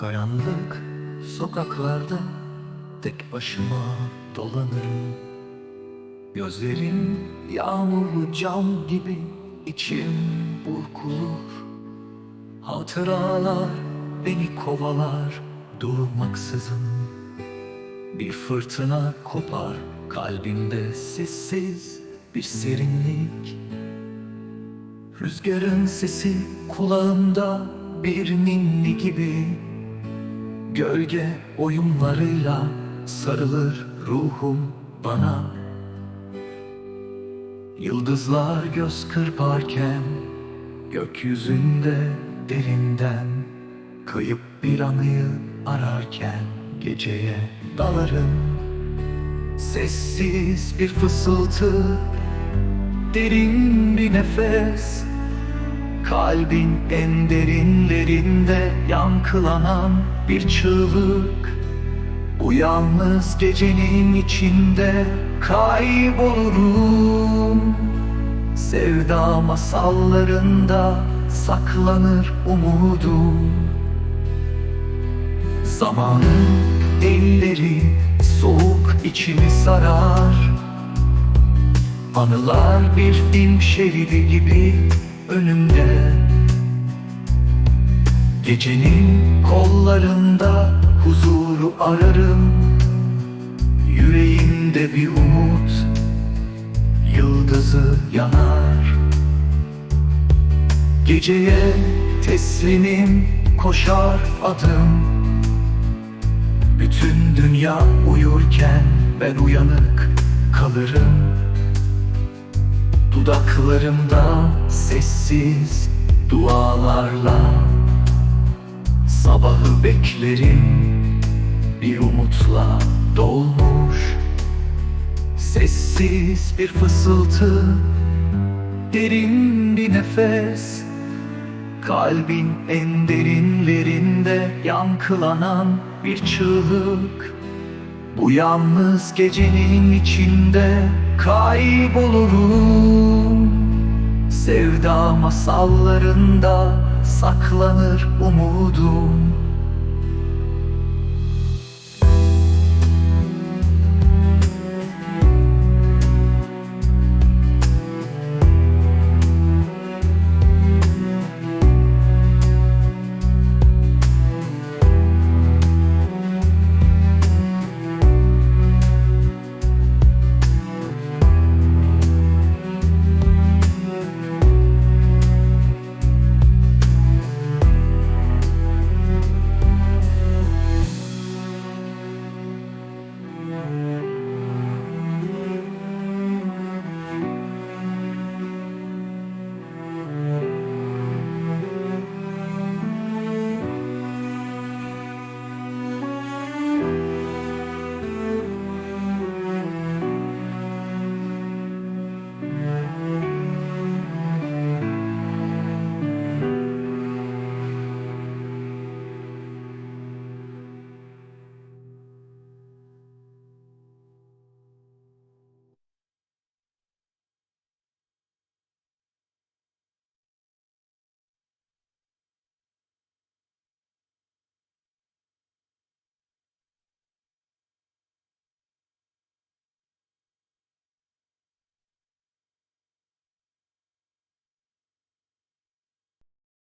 Karanlık sokaklarda tek başıma dolanırım. Gözlerim yağmurlu cam gibi içim burkulur Hatıralar beni kovalar durmaksızın. Bir fırtına kopar kalbimde sessiz bir serinlik. Rüzgarın sesi kulağımda bir ninni gibi Gölge oyunlarıyla sarılır ruhum bana. Yıldızlar göz kırparken Gökyüzünde derinden Kayıp bir anıyı ararken Geceye dalarım. Sessiz bir fısıltı Derin bir nefes Kalbin en derinlerinde yankılanan bir çığlık. Bu yalnız gecenin içinde kaybolurum. Sevda masallarında saklanır umudum. Zamanın elleri soğuk içimi sarar. Anılar bir film şeridi gibi önümde. Gecenin kollarında huzuru ararım. Yüreğimde bir umut yıldızı yanar. Geceye teslimim koşar adım. Bütün dünya uyurken ben uyanık kalırım Dudaklarımda sessiz dualarla Sabahı beklerim bir umutla dolmuş Sessiz bir fısıltı Derin bir nefes. Kalbin en derinlerinde yankılanan bir çığlık Bu yalnız gecenin içinde kaybolurum. Sevda masallarında saklanır umudum